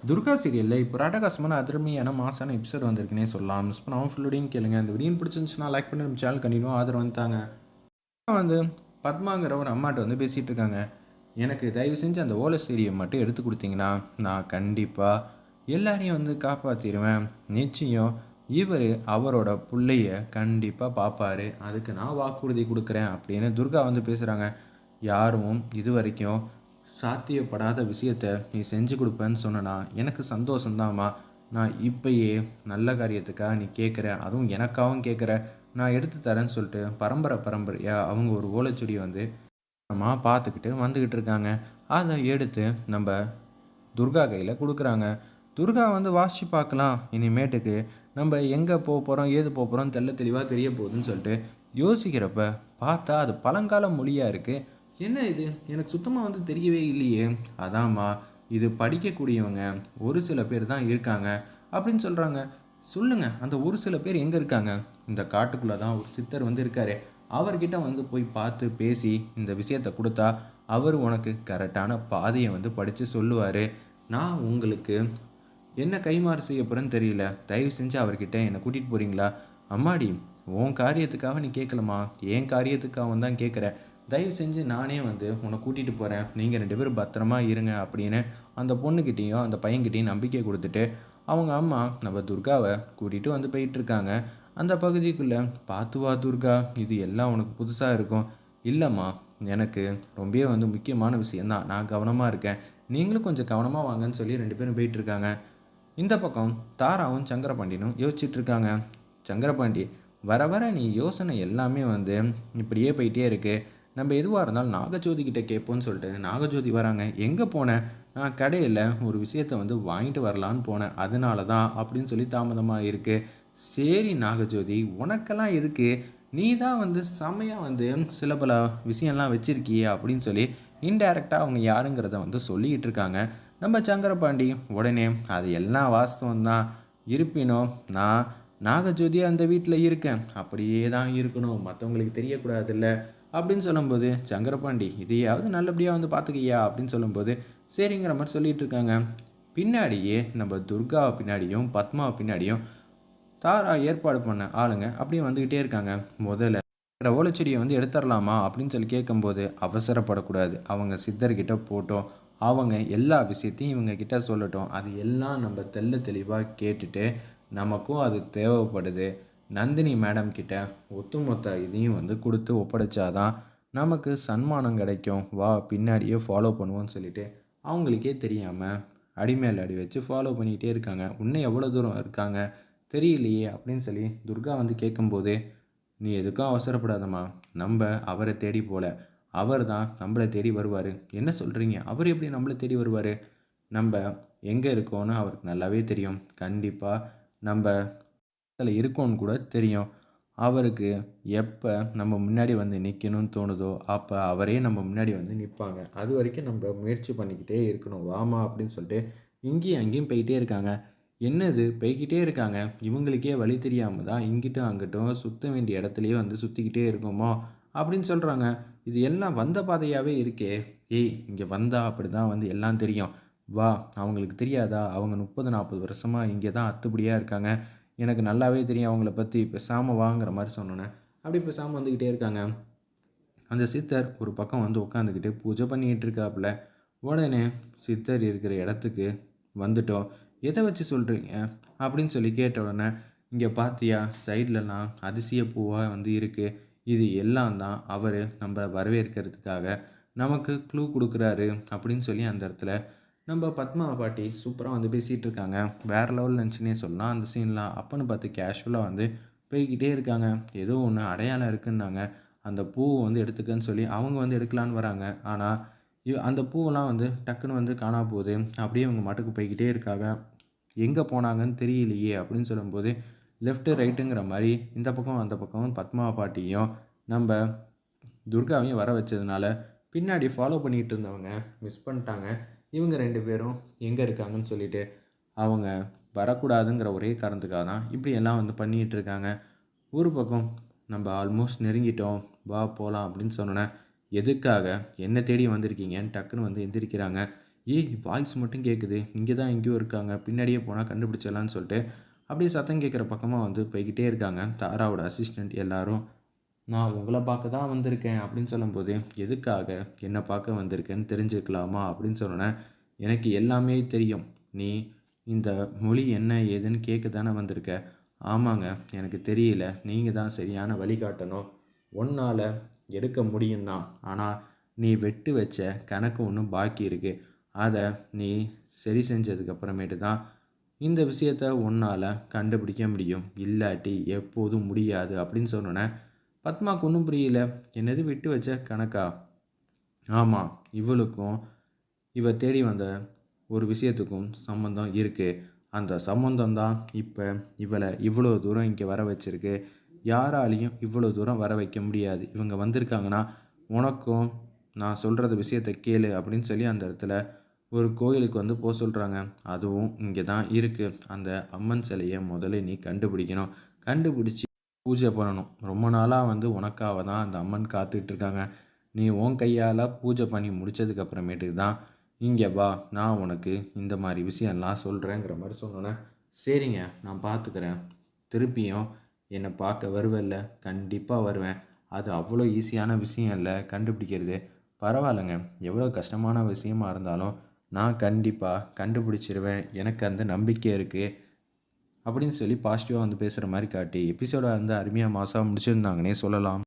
துர்கா சீரியலில் இப்போ ராட்டகாசமான அதிரமையான மாசான எபிசோட் வந்திருக்குன்னே சொல்லலாம். மிஸ் பண்ணாமல் ஃபுல்லோடையும் கேளுங்க. இந்த வீடியோ பிடிச்சிருந்துச்சுன்னா லைக் பண்ணி நம்ம சேனல் கண்டினியூ ஆதரவு வந்துட்டாங்க வந்து பத்மாங்கிற ஒரு அம்மாட்ட வந்து பேசிகிட்டு இருக்காங்க. எனக்கு தயவு செஞ்சு அந்த ஓலை சீரியை மட்டும் எடுத்து கொடுத்தீங்கன்னா நான் கண்டிப்பாக எல்லாரையும் வந்து காப்பாற்றிடுவேன் நிச்சயம் இவர் அவரோட பிள்ளைய கண்டிப்பாக பார்ப்பாரு அதுக்கு நான் வாக்குறுதி கொடுக்குறேன் அப்படின்னு துர்கா வந்து பேசுகிறாங்க யாரும் இது வரைக்கும் சாத்தியப்படாத விஷயத்த நீ செஞ்சு கொடுப்பேன்னு சொன்னனா எனக்கு சந்தோஷந்தாம்மா நான் இப்பயே நல்ல காரியத்துக்காக நீ கேட்குற அதுவும் எனக்காகவும் கேட்குற நான் எடுத்து தரேன்னு சொல்லிட்டு பரம்பரை பரம்பரையாக அவங்க ஒரு ஓலைச்சுடியை வந்து அம்மா பார்த்துக்கிட்டு வந்துக்கிட்டு இருக்காங்க. அதை எடுத்து நம்ம துர்கா கையில் கொடுக்குறாங்க. துர்கா வந்து வாசித்து பார்க்கலாம். இனிமேட்டுக்கு நம்ம எங்கே போக போகிறோம் ஏது போக போகிறோம் தெள்ள தெளிவாக தெரிய போகுதுன்னு சொல்லிட்டு யோசிக்கிறப்ப பார்த்தா அது பழங்கால மொழியாக இருக்குது என்ன இது? எனக்கு சுத்தமாக வந்து தெரியவே இல்லையே. அதாம்மா இது படிக்கக்கூடியவங்க ஒரு சில பேர் தான் இருக்காங்க அப்படின்னு சொல்கிறாங்க சொல்லுங்கள் அந்த ஒரு சில பேர் எங்கே இருக்காங்க? இந்த காட்டுக்குள்ளே தான் ஒரு சித்தர் வந்து இருக்காரு. அவர்கிட்ட வந்து போய் பார்த்து பேசி இந்த விஷயத்தை கொடுத்தா அவர் உனக்கு கரெக்டான பாதையை வந்து படித்து சொல்லுவார். நான் உங்களுக்கு என்ன கைமாறு செய்ய போகிறேன்னு தெரியல. தயவு செஞ்சு அவர்கிட்ட என்னை கூட்டிகிட்டு போகிறீங்களா அம்மாடி உன் காரியத்துக்காக நீ கேட்கலம்மா. என் காரியத்துக்காக தான் கேட்குற. தயவு செஞ்சு நானே வந்து உன்னை கூட்டிகிட்டு போகிறேன் நீங்கள் ரெண்டு பேரும் பத்திரமா இருங்க அப்படின்னு அந்த பொண்ணுக்கிட்டேயும் அந்த பையன்கிட்டையும் நம்பிக்கை கொடுத்துட்டு அவங்க அம்மா நம்ம துர்காவை கூட்டிகிட்டு வந்து போயிட்டுருக்காங்க அந்த பகுதிக்குள்ளே பார்த்து வா துர்கா இது எல்லாம் உனக்கு புதுசாக இருக்கும். இல்லைம்மா எனக்கு ரொம்பவே வந்து முக்கியமான விஷயந்தான் நான் கவனமாக இருக்கேன். நீங்களும் கொஞ்சம் கவனமாக வாங்கன்னு சொல்லி ரெண்டு பேரும் போயிட்டுருக்காங்க இந்த பக்கம் தாராவும் சங்கரபாண்டியனும் யோசிச்சுட்டு இருக்காங்க. சங்கரபாண்டி வர வர நீ யோசனை எல்லாமே வந்து இப்படியே போயிட்டே இருக்கு. நம்ம எதுவாக இருந்தாலும் நாகஜோதி கிட்டே கேட்போன்னு சொல்லிட்டு நாகஜோதி வராங்க எங்கே போனேன் நான் கடையில் ஒரு விஷயத்த வந்து வாங்கிட்டு வரலான்னு போனேன். அதனால தான் அப்படின்னு சொல்லி தாமதமாக இருக்குது சரி நாகஜோதி உனக்கெல்லாம் எதுக்கு? நீ தான் வந்து செமையாக வந்து சில பல விஷயம்லாம் வச்சுருக்கியே அப்படின்னு சொல்லி இன்டைரக்டாக அவங்க யாருங்கிறத வந்து சொல்லிக்கிட்டு இருக்காங்க. நம்ம சங்கரபாண்டி உடனே அது எல்லாம் வாஸ்தவம் தான். இருப்பினும் நான் நாகஜோதி அந்த வீட்டில் இருக்கேன். அப்படியே தான் இருக்கணும். மற்றவங்களுக்கு தெரியக்கூடாதுல்ல. அப்படின்னு சொல்லும்போது சங்கரபாண்டி இதையாவது நல்லபடியாக வந்து பார்த்துக்கியா அப்படின்னு சொல்லும்போது சரிங்கிற மாதிரி சொல்லிட்டு இருக்காங்க. பின்னாடியே நம்ம துர்காவை பின்னாடியும் பத்மாவை பின்னாடியும் தாரா ஏற்பாடு பண்ண ஆளுங்க அப்படியே வந்துக்கிட்டே இருக்காங்க. முதல்ல ஓலைச்செடியை வந்து எடுத்துடலாமா அப்படின்னு சொல்லி கேட்கும்போது அவசரப்படக்கூடாது. அவங்க சித்தர்கிட்ட போட்டோம். அவங்க எல்லா விஷயத்தையும் இவங்க கிட்ட சொல்லட்டும். அது எல்லாம் நம்ம தெல்ல தெளிவாக கேட்டுட்டு நமக்கும் அது தேவைப்படுது. நந்தினி மேடம் கிட்ட ஒட்டுமொத்த இதையும் வந்து கொடுத்து ஒப்படைச்சாதான் நமக்கு சன்மானம் கிடைக்கும். வா பின்னாடியே ஃபாலோ பண்ணுவோன்னு சொல்லிட்டு அவங்களுக்கே தெரியாமல் அடிமேல் அடி வச்சு ஃபாலோ பண்ணிகிட்டே இருக்காங்க. இன்னும் எவ்வளோ தூரம் இருக்காங்க? தெரியலையே அப்படின்னு சொல்லி துர்கா வந்து கேட்கும்போது நீ எதுக்கும் அவசரப்படாதம்மா. நம்ம அவரை தேடி போல. அவர் தான் நம்மளை தேடி வருவார். என்ன சொல்கிறீங்க அவர் எப்படி நம்மளை தேடி வருவார்? நம்ம எங்கே இருக்கோன்னு அவருக்கு நல்லாவே தெரியும். கண்டிப்பாக நம்ம அதில் இருக்கோன்னு கூட தெரியும். அவருக்கு எப்போ நம்ம முன்னாடி வந்து நிற்கணும்னு தோணுதோ அப்போ அவரே நம்ம முன்னாடி வந்து நிற்பாங்க அது வரைக்கும் நம்ம முயற்சி பண்ணிக்கிட்டே இருக்கணும். வாமா அப்படின்னு சொல்லிட்டு இங்கேயும் அங்கேயும் போய்கிட்டே இருக்காங்க. என்னது? போய்கிட்டே இருக்காங்க. இவங்களுக்கே வழி தெரியாமல் தான் இங்கிட்டும் அங்கிட்டும் சுற்ற வேண்டிய இடத்துலையே வந்து சுற்றிக்கிட்டே இருக்குமோ அப்படின்னு சொல்கிறாங்க இது எல்லாம் வந்த பாதையாகவே இருக்கே. ஏய் இங்கே வந்தா அப்படி தான் வந்து எல்லாம் தெரியும். வா அவங்களுக்கு தெரியாதா? அவங்க முப்பது நாற்பது வருஷமாக இங்கே தான் அத்துப்படியாக இருக்காங்க. எனக்கு நல்லாவே தெரியும் அவங்கள பற்றி இப்போ சாம வாங்குற மாதிரி சொன்னோன்னே அப்படி இப்போ சாம வந்துக்கிட்டே இருக்காங்க. அந்த சித்தர் ஒரு பக்கம் வந்து உட்காந்துக்கிட்டு பூஜை பண்ணிக்கிட்டு இருக்காப்புல. உடனே சித்தர் இருக்கிற இடத்துக்கு வந்துட்டோம் எதை வச்சு சொல்கிறீங்க அப்படின்னு சொல்லி கேட்ட உடனே இங்கே பார்த்தியா சைட்லலாம் அதிசய பூவாக வந்து இருக்குது இது எல்லாம் தான் அவர் நம்ம வரவேற்கிறதுக்காக நமக்கு க்ளூ கொடுக்குறாரு. அப்படின்னு சொல்லி அந்த இடத்துல நம்ம பத்மா பாட்டி சூப்பராக வந்து பேசிகிட்டு இருக்காங்க வேறு லெவல் இருந்துச்சுன்னே சொல்லலாம் அந்த சீன்லாம் அப்பன்னு பார்த்து கேஷுவலாக வந்து போய்கிட்டே இருக்காங்க. ஏதோ ஒன்று அடையாளம் இருக்குன்னாங்க. அந்த பூவை வந்து எடுத்துக்கன்னு சொல்லி அவங்க வந்து எடுக்கலான்னு வராங்க. ஆனால் இவ் அந்த பூவெல்லாம் வந்து டக்குன்னு வந்து காணா போகுது. அப்படியே இவங்க மட்டுக்கு போய்கிட்டே இருக்காங்க. எங்கே போனாங்கன்னு தெரியலையே அப்படின்னு சொல்லும்போது லெஃப்ட்டு ரைட்டுங்கிற மாதிரி இந்த பக்கம் அந்த பக்கம் பத்மா பாட்டியும் நம்ம துர்காவையும் வர வச்சதுனால பின்னாடி ஃபாலோ பண்ணிகிட்டு இருந்தவங்க மிஸ் பண்ணிட்டாங்க. இவங்க ரெண்டு பேரும் எங்கே இருக்காங்கன்னு சொல்லிட்டு அவங்க வரக்கூடாதுங்கிற ஒரே காரணத்துக்காக தான் இப்படி எல்லாம் வந்து பண்ணிகிட்டு இருக்காங்க. ஒரு பக்கம் நம்ம ஆல்மோஸ்ட் நெருங்கிட்டோம் வா போகலாம் அப்படின்னு சொன்னோன்னே எதுக்காக என்ன தேடி வந்திருக்கீங்கன்னு டக்குன்னு வந்து எந்திரிக்கிறாங்க. ஏய் வாய்ஸ் மட்டும் கேட்குது இங்கே தான் எங்கேயோ இருக்காங்க பின்னாடியே போனால் கண்டுபிடிச்சிடலான்னு சொல்லிட்டு அப்படியே சத்தம் கேட்குற பக்கமாக வந்து போய்கிட்டே இருக்காங்க. தாராவோட அசிஸ்டண்ட் எல்லாரும் நான் உங்களை பார்க்க தான் வந்திருக்கேன் அப்படின்னு சொல்லும்போது எதுக்காக என்னை பார்க்க வந்திருக்கேன்னு தெரிஞ்சுக்கலாமா? அப்படின்னு சொன்னேன் எனக்கு எல்லாமே தெரியும். நீ இந்த மொழி என்ன ஏதுன்னு கேட்க தானே வந்திருக்க. ஆமாங்க எனக்கு தெரியல. நீங்கள் தான் சரியான வழிகாட்டணும் ஒன்னால் எடுக்க முடியும் தான். ஆனால் நீ வெட்டு வச்ச கணக்கு ஒன்றும் பாக்கி இருக்குது அதை நீ சரி செஞ்சதுக்கப்புறமேட்டு தான் இந்த விஷயத்த உன்னால் கண்டுபிடிக்க முடியும். இல்லாட்டி எப்போதும் முடியாது. அப்படின்னு சொன்னோன்னே பத்மாவுக்கு ஒன்றும் புரியல. என்னது விட்டு வச்ச கணக்கா? ஆமாம் இவளுக்கும் இவ தேடி வந்த ஒரு விஷயத்துக்கும் சம்மந்தம் இருக்குது அந்த சம்மந்தம் தான் இப்போ இவளை இவ்வளோ தூரம் இங்கே வர வச்சிருக்கு. யாராலையும் இவ்வளோ தூரம் வர வைக்க முடியாது. இவங்க வந்திருக்காங்கன்னா உனக்கும் நான் சொல்கிறது விஷயத்தை கேளு அப்படின்னு சொல்லி அந்த இடத்துல ஒரு கோயிலுக்கு வந்து போக சொல்கிறாங்க அதுவும் இங்கே தான் இருக்குது அந்த அம்மன் சிலையை முதல்ல நீ கண்டுபிடிக்கணும். கண்டுபிடிச்சி பூஜை பண்ணணும். ரொம்ப நாளாக வந்து உனக்காக தான் அந்த அம்மன் காத்துக்கிட்டு இருக்காங்க நீ உன் கையால் பூஜை பண்ணி முடித்ததுக்கப்புறமேட்டுக்கு தான் இங்கே வா நான் உனக்கு இந்த மாதிரி விஷயம்லாம் சொல்கிறேங்கிற மாதிரி சொன்னோன்னே சரிங்க நான் பார்த்துக்கிறேன் திருப்பியும் என்னை பார்க்க வருவல்ல கண்டிப்பாக வருவேன். அது அவ்வளோ ஈஸியான விஷயம் இல்லை கண்டுபிடிக்கிறது. பரவாயில்லைங்க எவ்வளோ கஷ்டமான விஷயமா இருந்தாலும் நான் கண்டிப்பாக கண்டுபிடிச்சிருவேன். எனக்கு அந்த நம்பிக்கை இருக்குது அப்படின்னு சொல்லி பாசிட்டிவாக வந்து பேசுகிற மாதிரி காட்டி எபிசோடை வந்து அருமையாக மாதம் முடிச்சிருந்தாங்கன்னே சொல்லலாம்.